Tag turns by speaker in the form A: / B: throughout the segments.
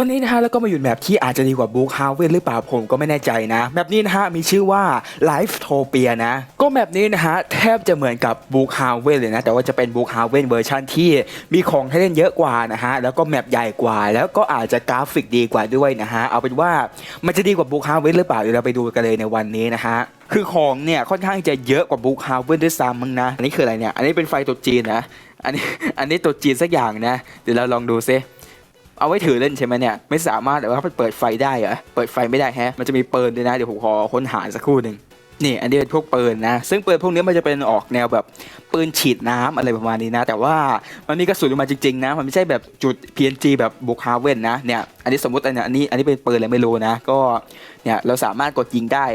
A: วันนี้นะฮะแล้วก็มาอยู่แบบที่อาจจะดีกว่าบุ๊กฮาวเวนหรือเปล่าผมก็ไม่แน่ใจนะแบบนี้นะฮะมีชื่อว่า Life t o p i a นะ ก็แบบนี้นะฮะแทบจะเหมือนกับบุ๊กฮาวเวนเลยนะ แต่ว่าจะเป็นบุ๊กฮาวเวนเวอร์ชันที่มีของให้เล่นเยอะกว่านะฮะแล้วก็แมปใหญ่กว่า แล้วก็อาจจะกราฟิกดีกว่าด้วยนะฮะเอาเป็นว่ามันจะดีกว่าบุ๊กฮาวเวนหรือเปล่าเดี๋ยวเราไปดูกันเลยในวันนี้นะฮะคือของเนี่ยค่อนข้างจะเยอะกว่าบุ๊กฮาวเวนด้วยซ้ำมั้งนะอันนี้คืออะไรเนี่ยอันนี้เป็นไฟตัวจีนนะอันนี้อันนี้ตัวจีนสักอย่างนะเดี๋ยวเราลองดูซิ เอาไว้ถือเล่นใช่ไหมเนี่ย ไม่สามารถแต่ว่ามันเปิดไฟได้เหรอ เปิดไฟไม่ได้แฮะ มันจะมีปืนด้วยนะ เดี๋ยวผมขอค้นหาสักครู่หนึ่งนี่อันนี้เป็นพวกปืนนะ ซึ่งปืนพวกนี้มันจะเป็นออกแนวแบบปืนฉีดน้ำอะไรประมาณนี้นะ แต่ว่ามันมีกระสุนออกมาจริงๆนะ มันไม่ใช่แบบจุด PNG แบบบุกฮาเว่นนะเนี่ยอันนี้สมมติอันนี้อันนี้อันนี้เป็นปืนอะไรไม่รู้นะ ก็เนี่ยเราสามารถกดยิงได้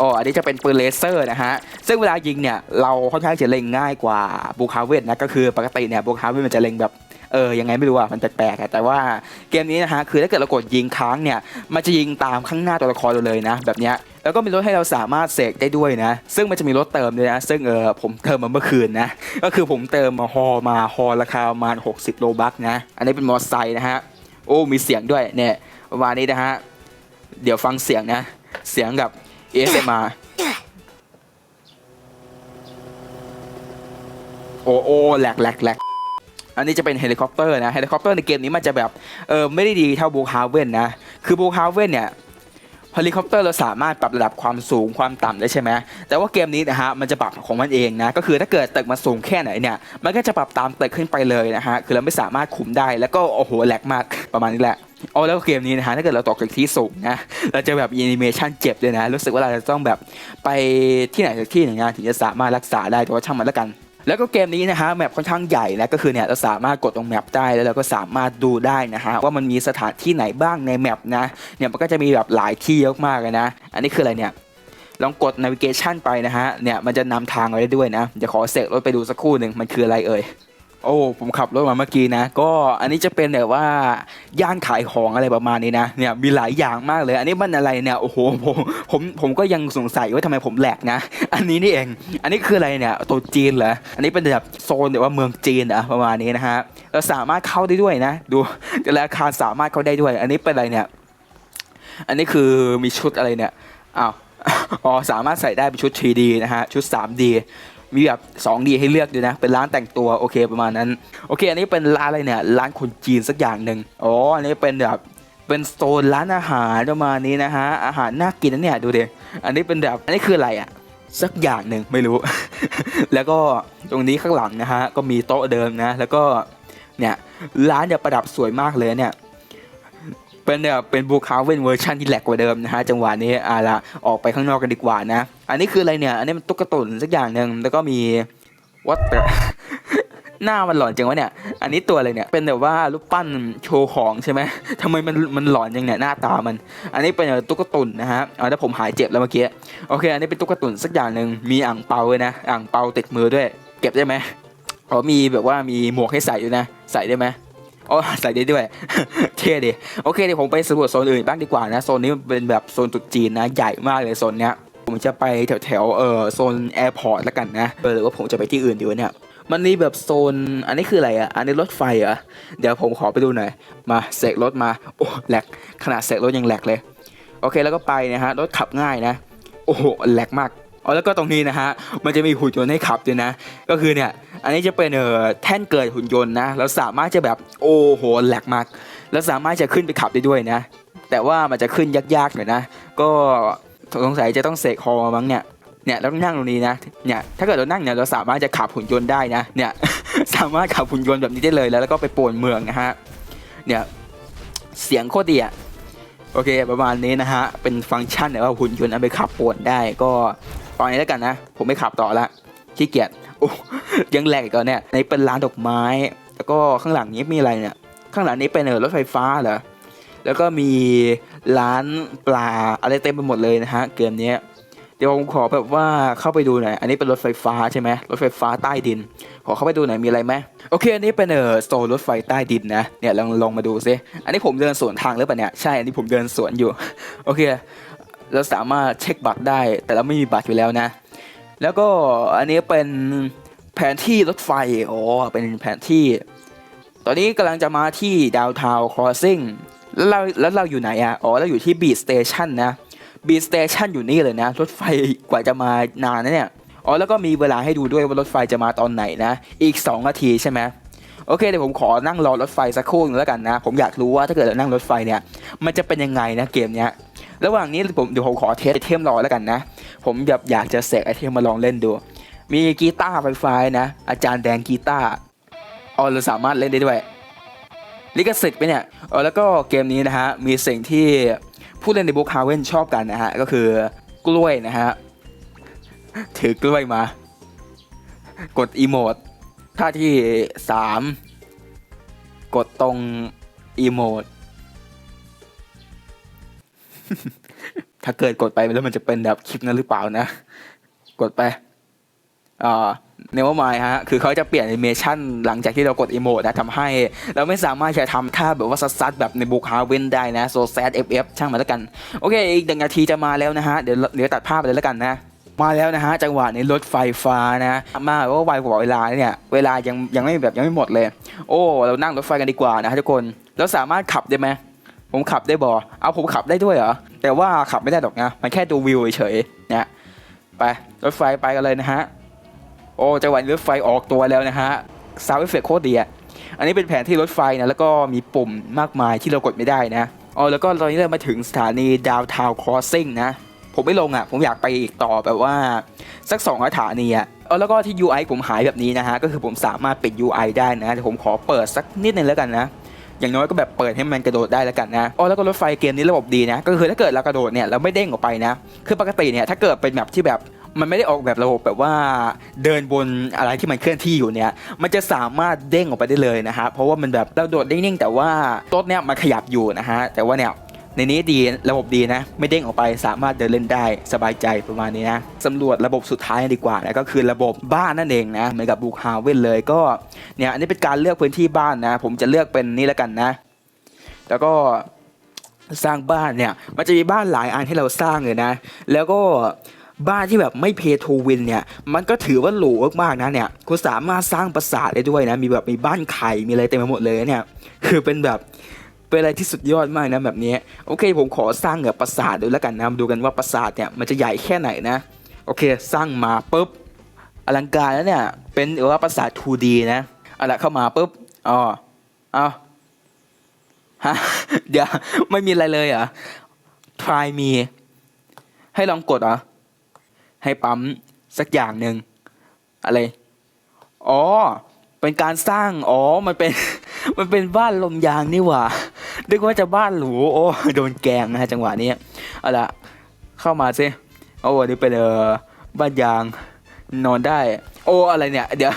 A: อ๋ออันนี้จะเป็นปืนเลเซอร์นะฮะ ซึ่งเวลายิงเนี่ยเราค่อนข้างจะเล็งง่ายกว่าบุกฮาเว่นนะ ก็คือปกติเนี่ยบุกฮาเว่นมันจะเล็งแบบ เออยังไงไม่รู้อะมันแปลกๆอะแต่ว่าเกมนี้นะฮะคือถ้าเกิดเรากดยิงค้างเนี่ยมันจะยิงตามข้างหน้าตัวละครเราเลยนะ แบบเนี้ยแล้วก็มีรถให้เราสามารถเสกได้ด้วยนะ ซึ่งมันจะมีรถเติมด้วยนะ ซึ่งเออผมเติมมาเมื่อคืนนะ ก็คือผมเติมมาฮอมาฮอราคาประมาณ 60 โลบัคนะ อันนี้เป็นมอเตอร์ไซค์นะฮะ โอ้ มีเสียงด้วยเนี่ยประมาณนี้นะฮะ เดี๋ยวฟังเสียงนะ เสียงกับ ASMR โอ้โอ้แหลกแหลกแหลก อันนี้จะเป็นเฮลิคอปเตอร์นะเฮลิคอปเตอร์ในเกมนี้มันจะแบบเออไม่ได้ดีเท่าบูคาเว่นนะคือบูคาเว่นเนี่ยเฮลิคอปเตอร์เราสามารถปรับระดับความสูงความต่ำได้ใช่ไหมแต่ว่าเกมนี้นะฮะมันจะปรับของมันเองนะก็คือถ้าเกิดตึกมันสูงแค่ไหนเนี่ยมันก็จะปรับตามตึกขึ้นไปเลยนะฮะคือเราไม่สามารถคุมได้แล้วก็โอ้โหแหลกมากประมาณนี้แหละอ๋อแล้วเกมนี้นะฮะถ้าเกิดเราตกจากที่สูงนะเราจะแบบแอนิเมชันเจ็บเลยนะรู้สึกว่าเราจะต้องแบบไปที่ไหนสักที่หนึ่งนะถึงจะสามารถรักษาได้แต่ว่าช่างมันแล้วกัน แล้วก็เกมนี้นะฮะแมปค่อนข้างใหญ่นะก็คือเนี่ยเราสามารถกดตรงแมปได้แล้วเราก็สามารถดูได้นะฮะว่ามันมีสถานที่ไหนบ้างในแมปนะเนี่ยมันก็จะมีแบบหลายที่เยอะมากเลยนะ อันนี้คืออะไรเนี่ยลองกด navigation ไปนะฮะเนี่ยมันจะนำทางเราได้ด้วยนะเดี๋ยวขอเสกรถไปดูสักครู่หนึ่งมันคืออะไรเอ่ย โอ้ผมขับรถมาเมื่อกี้นะ ก็อันนี้จะเป็นแบบว่าย่านขายของอะไรประมาณนี้นะเนี่ยมีหลายอย่างมากเลย อันนี้มันอะไรเนี่ยโอ้โหผมผมผมก็ยังสงสัยว่าทำไมผมแหลกนะ อันนี้นี่เอง อันนี้คืออะไรเนี่ยตัวจีนเหรออันนี้เป็นแบบโซนแบบว่าเมืองจีนอะประมาณนี้นะฮะเราสามารถเข้าได้ด้วยนะ ดูแต่ละอาคารสามารถเข้าได้ด้วย อันนี้เป็นอะไรเนี่ย อันนี้คือมีชุดอะไรเนี่ยอ้าวอ๋อสามารถใส่ได้เป็นชุด 3D นะฮะชุด 3D มีแบบ 2D ให้เลือกด้วยนะ เป็นร้านแต่งตัวโอเคประมาณนั้น โอเค อันนี้เป็นร้านอะไรเนี่ย ร้านคนจีนสักอย่างหนึ่งอ๋อ อันนี้เป็นแบบเป็นโซนร้านอาหารประมาณนี้นะฮะ อาหารน่ากินนะเนี่ยดูดิ อันนี้เป็นแบบ อันนี้คืออะไรอะสักอย่างหนึ่งไม่รู้ แล้วก็ตรงนี้ข้างหลังนะฮะ ก็มีโต๊ะเดิมนะ แล้วก็เนี่ยร้านเนี่ยประดับสวยมากเลยเนี่ย เป็นแบบเป็นบูคาเวนเวอร์ชันที่แหลกกว่าเดิมนะฮะจังหวะนี้อ่าละออกไปข้างนอกกันดีกว่านะ อันนี้คืออะไรเนี่ย อันนี้มันตุ๊กตุนสักอย่างหนึ่งแล้วก็มีวัดแต่หน้ามันหลอนจังวะเนี่ย อันนี้ตัวอะไรเนี่ย เป็นแบบว่ารูปปั้นโชว์ของใช่ไหมทำไมมันมันหลอนจังเนี่ยหน้าตามัน อันนี้เป็นตุ๊กตุนนะฮะเอาถ้าผมหายเจ็บแล้วเมื่อกี้ โอเค อันนี้เป็นตุ๊กตุนสักอย่างหนึ่งมีอ่างเปาเลยนะ อ่างเปาติดมือด้วย เก็บได้ไหมอ๋อมีแบบว่ามีหมวกให้ใส่ด้วยนะ ใส่ได้ไหม อ๋อใส่ได้ด้วย เท่ดิโอเคเดี๋ยวผมไปสำรวจโซนอื่นบ้างดีกว่านะ โซนนี้มันเป็นแบบโซนตรุษจีนนะ ใหญ่มากเลยโซนเนี้ย ผมจะไปแถวแถวเอ่อโซนแอร์พอร์ตแล้วกันนะเออหรือว่าผมจะไปที่อื่นดีวะเนี่ย มันมีแบบโซน อันนี้คืออะไรอะ อันนี้รถไฟเหรอ เดี๋ยวผมขอไปดูหน่อย มาเสกรถมา โอ้แหลก ขนาดเสกรถยังแหลกเลย โอเคแล้วก็ไปนะฮะ รถขับง่ายนะ โอ้โหแหลกมากอ๋อแล้วก็ตรงนี้นะฮะ มันจะมีหุ่นยนต์ให้ขับด้วยนะ ก็คือเนี่ย อันนี้จะเป็นเออแท่นเกิดหุ่นยนต์นะแล้วสามารถจะแบบโอ้โหแหลกมาก แล้วสามารถจะขึ้นไปขับได้ด้วยนะ แต่ว่ามันจะขึ้นยากๆหน่อยนะ ก็สงสัยจะต้องเสกคอมั้งเนี่ยเนี่ยเราต้องนั่งตรงนี้นะเนี่ยถ้าเกิดเรานั่งเนี่ยเราสามารถจะขับหุ่นยนต์ได้นะเนี่ยสามารถขับหุ่นยนต์แบบนี้ได้เลยแล้วแล้วก็ไปป่วนเมืองนะฮะเนี่ยเสียงโคตรดีอะโอเคประมาณนี้นะฮะเป็นฟังก์ชันเนี่ยว่าหุ่นยนต์เอาไปขับป่วนได้ก็ปล่อยแล้วกันนะ ผมไม่ขับต่อละขี้เกียจโอ้ ยังแหลกอีกแล้วเนี่ยในเป็นร้านดอกไม้ แล้วก็ข้างหลังนี้มีอะไรเนี่ย ข้างหลังนี้เป็นเออรถไฟฟ้าเหรอแล้วก็มีร้านปลาอะไรเต็มไปหมดเลยนะฮะเกมนี้เดี๋ยวผมขอแบบว่าเข้าไปดูหน่อยอันนี้เป็นรถไฟฟ้าใช่ไหมรถไฟฟ้าใต้ดิน ขอเข้าไปดูหน่อยมีอะไรไหมโอเค อันนี้เป็นเออโซนรถไฟใต้ดินนะเนี่ยลองลองมาดูซิอันนี้ผมเดินสวนทางหรือเปล่าเนี่ยใช่อันนี้ผมเดินสวนอยู่โอเคเราสามารถเช็คบัตรได้ แต่เราไม่มีบัตรอยู่แล้วนะ แล้วก็อันนี้เป็น แผนที่รถไฟอ๋อเป็นแผนที่ ตอนนี้กำลังจะมาที่ดาวทาวครอสซิ่งแล้วเราแล้วเราอยู่ไหนอะ อ๋อเราอยู่ที่บีสเตชันนะบีสเตชันอยู่นี่เลยนะ รถไฟกว่าจะมานานนะเนี่ย อ๋อแล้วก็มีเวลาให้ดูด้วยว่ารถไฟจะมาตอนไหนนะ อีก 2 นาทีใช่ไหมโอเคเดี๋ยวผมขอนั่งรอรถไฟสักครู่หนึงแล้วกันนะ ผมอยากรู้ว่าถ้าเกิดเรานั่งรถไฟเนี่ย มันจะเป็นยังไงนะเกมเนี้ยระหว่างนี้ผมเดี๋ยวผมขอเทสไอเทมรอแล้วกันนะ ผมแบบอยากจะเสกไอเทมมาลองเล่นดู มีกีตาร์ไฟฟ้านะ อาจารย์แดงกีตาร์อ๋อเราสามารถเล่นได้ด้วย ลิขสิทธิ์ไปเนี่ยเออแล้วก็เกมนี้นะฮะ มีสิ่งที่ผู้เล่นในบุ๊คฮาเวนชอบกันนะฮะ ก็คือกล้วยนะฮะ ถือกล้วยมา กดอีโมดท่าที่สามกดตรงอีโมดถ้าเกิดกดไปแล้วมันจะเป็นแบบคลิปนั้นหรือเปล่านะ กดไป เนวมายฮะ คือเขาจะเปลี่ยนแอนิเมชันหลังจากที่เรากดอีโมดนะทำให้ เราไม่สามารถจะทำท่าแบบว่าซัดๆแบบในบุกฮาเวนได้นะ โซแซดเอฟเอฟช่างมันแล้วกัน โอเค อีกหนึ่งนาทีจะมาแล้วนะฮะ เดี๋ยวเดี๋ยวตัดภาพไปเลยแล้วกันนะมาแล้วนะฮะจังหวะในรถไฟฟ้านะมาแบบว่าไวกว่าเวลาเนี่ยเวลายังยังไม่แบบยังไม่หมดเลย โอ้ เรานั่งรถไฟกันดีกว่านะฮะทุกคนเราสามารถขับได้ไหมผมขับได้บอเอาผมขับได้ด้วยเหรอแต่ว่าขับไม่ได้หรอกนะมันแค่ดูวิวเฉยๆนะไปรถไฟไปกันเลยนะฮะ โอ้จังหวะรถไฟออกตัวแล้วนะฮะซาวด์เอฟเฟกโคตรดีอะอันนี้เป็นแผนที่รถไฟนะแล้วก็มีปุ่มมากมายที่เรากดไม่ได้นะอ๋อแล้วก็ตอนนี้เรามาถึงสถานีดาวทาวครอสซิ่งนะ ผมไม่ลงอะ ผมอยากไปอีกต่อแบบว่าสักสองสถานีอะเออแล้วก็ที่ UI ผมหายแบบนี้นะฮะ ก็คือผมสามารถปิด UI ได้นะแต่ผมขอเปิดสักนิดนึงแล้วกันนะ อย่างน้อยก็แบบเปิดให้มันกระโดดได้แล้วกันนะอ๋อแล้วก็รถไฟเกมนี้ระบบดีนะ ก็คือถ้าเกิดเรากระโดดเนี่ยเราไม่เด้งออกไปนะ คือปกติเนี่ยถ้าเกิดเป็นแบบที่แบบ มันไม่ได้ออกแบบระบบแบบว่าเดินบนอะไรที่มันเคลื่อนที่อยู่เนี่ย มันจะสามารถเด้งออกไปได้เลยนะฮะ เพราะว่ามันแบบเราโดดนิ่งๆแต่ว่ารถเนี่ยมันขยับอยู่นะฮะ แต่ว่าเนี่ยในนี้ดีระบบดีนะ ไม่เด้งออกไปสามารถเดินเล่นได้สบายใจประมาณนี้นะสำรวจระบบสุดท้ายดีกว่านะก็คือระบบบ้านนั่นเองนะเหมือนกับบูคาเว่นเลยก็เนี่ยอันนี้เป็นการเลือกพื้นที่บ้านนะ ผมจะเลือกเป็นนี่แล้วกันนะ แล้วก็สร้างบ้านเนี่ยมันจะมีบ้านหลายอันให้เราสร้างเลยนะ แล้วก็ บ้านที่แบบไม่เพย์ทูวินเนี่ย มันก็ถือว่าหรูมากๆนะเนี่ยคุณสามารถสร้างปราสาทได้ด้วยนะ มีแบบมีบ้านไข่มีอะไรเต็มไปหมดเลยเนี่ย คือเป็นแบบเป็นอะไรที่สุดยอดมากนะแบบนี้ โอเค ผมขอสร้างแบบปราสาทดูแล้วกันนะดูกันว่าปราสาทเนี่ยมันจะใหญ่แค่ไหนนะ โอเค สร้างมาปุ๊บอลังการแล้วเนี่ย เป็นหรือว่าปราสาท 2D นะเอาละเข้ามาปุ๊บอ๋อเอาฮะเดี๋ยวไม่มีอะไรเลยเหรอ try me ให้ลองกดเหรอ ให้ปั๊มสักอย่างหนึ่งอะไร อ๋อ เป็นการสร้าง อ๋อ มันเป็น มันเป็นบ้านลมยางนี่หว่านึกว่าจะบ้านหรู โอ้ โดนแกงนะฮะจังหวะนี้เอาละเข้ามาสิ โอ้อันนี้เป็นเออบ้านยางนอนได้ โอ้อะไรเนี่ย เดี๋ยว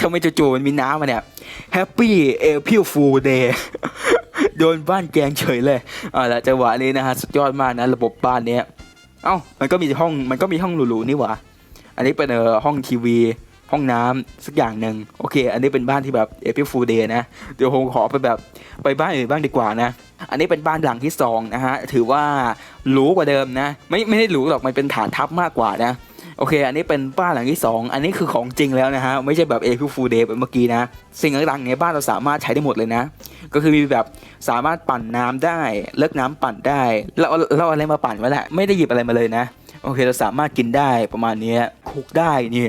A: ทำไมจู่ๆมันมีน้ำมาเนี่ย Happy April Fool Day โดนบ้านแกงเฉยเลยเอาละจังหวะนี้นะฮะ สุดยอดมากนะ ระบบบ้านเนี้ย เอ้ามันก็มีห้องมันก็มีห้องหรูๆนี่หว่าอันนี้เป็นเออห้องทีวี ห้องน้ำสักอย่างหนึ่งโอเค อันนี้เป็นบ้านที่แบบเอพิฟูเดย์นะเดี๋ยวผมขอไปแบบไปบ้านอื่นบ้างดีกว่านะ อันนี้เป็นบ้านหลังที่สองนะฮะถือว่าหรูกว่าเดิมนะ ไม่ไม่ได้หรูหรอกมันเป็นฐานทัพมากกว่านะ โอเค อันนี้เป็นบ้านหลังที่สองอันนี้คือของจริงแล้วนะฮะ ไม่ใช่แบบเอพิฟูเดย์แบบเมื่อกี้นะ สิ่งต่างๆในบ้านเราสามารถใช้ได้หมดเลยนะ ก็คือมีแบบสามารถปั่นน้ำได้เลิกน้ำปั่นได้เอาเราอะไรมาปั่นไว้แหละ ไม่ได้หยิบอะไรมาเลยนะ โอเค เราสามารถกินได้ประมาณนี้คุกได้นี่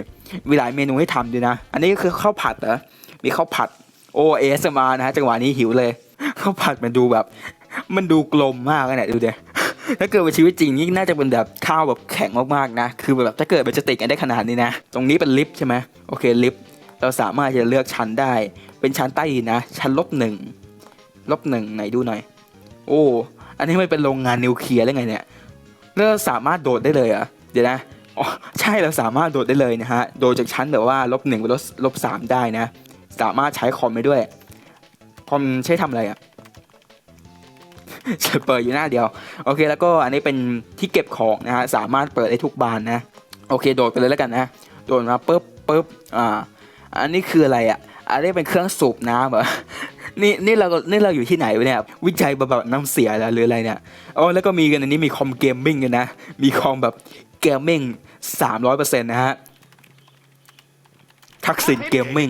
A: มีหลายเมนูให้ทำด้วยนะ อันนี้ก็คือข้าวผัดเหรอ มีข้าวผัดโอเอสมานะฮะจังหวะนี้หิวเลยข้าวผัดมันดูแบบ มันดูกลมมากเลยเนี่ยดูเดี๋ย ถ้าเกิดเป็นชีวิตจริงนี่น่าจะเป็นแบบข้าวแบบแข็งมากๆนะ คือแบบถ้าเกิดมันจะติดกันได้ขนาดนี้นะ ตรงนี้เป็นลิฟต์ใช่ไหมโอเคลิฟต์เราสามารถจะเลือกชั้นได้ เป็นชั้นใต้ดินนะ ชั้นลบหนึ่งลบหนึ่งไหนดูหน่อย โอ้ อันนี้มันเป็นโรงงานนิวเคลียร์ได้ไงเนี่ยแล้วเราสามารถโดดได้เลยเหรอเดี๋ยวนะอ๋อใช่เราสามารถโดดได้เลยนะฮะ โดดจากชั้นแบบว่าลบหนึ่งไปลบลบสามได้นะ สามารถใช้คอมไปด้วย คอมใช้ทำอะไรอะ จะเปิดอยู่หน้าเดียว โอเคแล้วก็อันนี้เป็นที่เก็บของนะฮะสามารถเปิดได้ทุกบานนะ โอเคโดดไปเลยแล้วกันนะโดดมาปุ๊บปุ๊บอ่าอันนี้คืออะไรอะอันนี้เป็นเครื่องสูบน้ำเหรอนี่นี่เรานี่เราอยู่ที่ไหนวะเนี่ยวิจัยบำบัดน้ำเสียแล้วหรืออะไรเนี่ยอ๋อแล้วก็มีกันอันนี้มีคอมเกมมิ่งกันนะมีคอมแบบเกมมิ่งสามร้อยเปอร์เซ็นต์นะฮะทักษิณเกมมิ่ง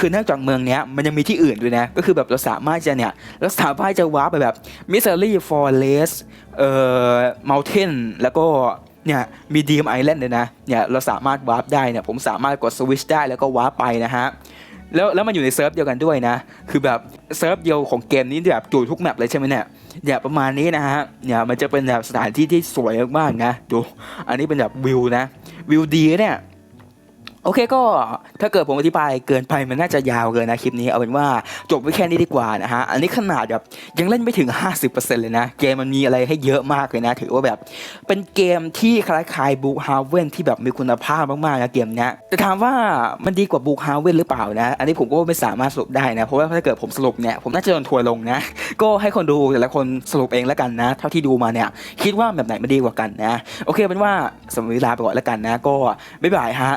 A: คือนอกจากเมืองเนี้ยมันยังมีที่อื่นด้วยนะ ก็คือแบบเราสามารถจะเนี่ยเราสามารถจะวาร์ปไปแบบมิสซิลี่ฟอร์เรสเอ่อมัลเทนแล้วก็เนี่ยมีดีมไอแลนด์เลยนะเนี่ยเราสามารถวาร์ปได้เนี่ยผมสามารถกดสวิชได้แล้วก็วาร์ปไปนะฮะแล้วแล้วมันอยู่ในเซิร์ฟเดียวกันด้วยนะ คือแบบเซิร์ฟเดียวของเกมนี้แบบจูทุกแมปเลยใช่ไหมเนี่ยเนี่ยประมาณนี้นะฮะเนี่ยมันจะเป็นแบบสถานที่ที่สวยมากๆนะดูอันนี้เป็นแบบวิวนะวิวดีเนี่ย โอเคก็ถ้าเกิดผมอธิบายเกินไปมันน่าจะยาวเกินนะคลิปนี้เอาเป็นว่าจบไว้แค่นี้ดีกว่านะฮะอันนี้ขนาดแบบยังเล่นไม่ถึง 50%เลยนะ เกมมันมีอะไรให้เยอะมากเลยนะ ถือว่าแบบเป็นเกมที่คล้ายๆบูฮาเว่นที่แบบมีคุณภาพมากๆนะเกมเนี้ยแต่ถามว่ามันดีกว่าบูฮาเว่นหรือเปล่านะ อันนี้ผมก็ไม่สามารถสรุปได้นะ เพราะว่าถ้าเกิดผมสรุปเนี่ยผมน่าจะโดนทัวร์ลงนะ ก็ให้คนดูแต่ละคนสรุปเองแล้วกันนะ เท่าที่ดูมาเนี่ยคิดว่าแบบไหนมันดีกว่ากันนะ โอเคเป็นว่าสำหรับเวลาไปก่อนแล้วกันนะ ก็บ๊ายบายฮะ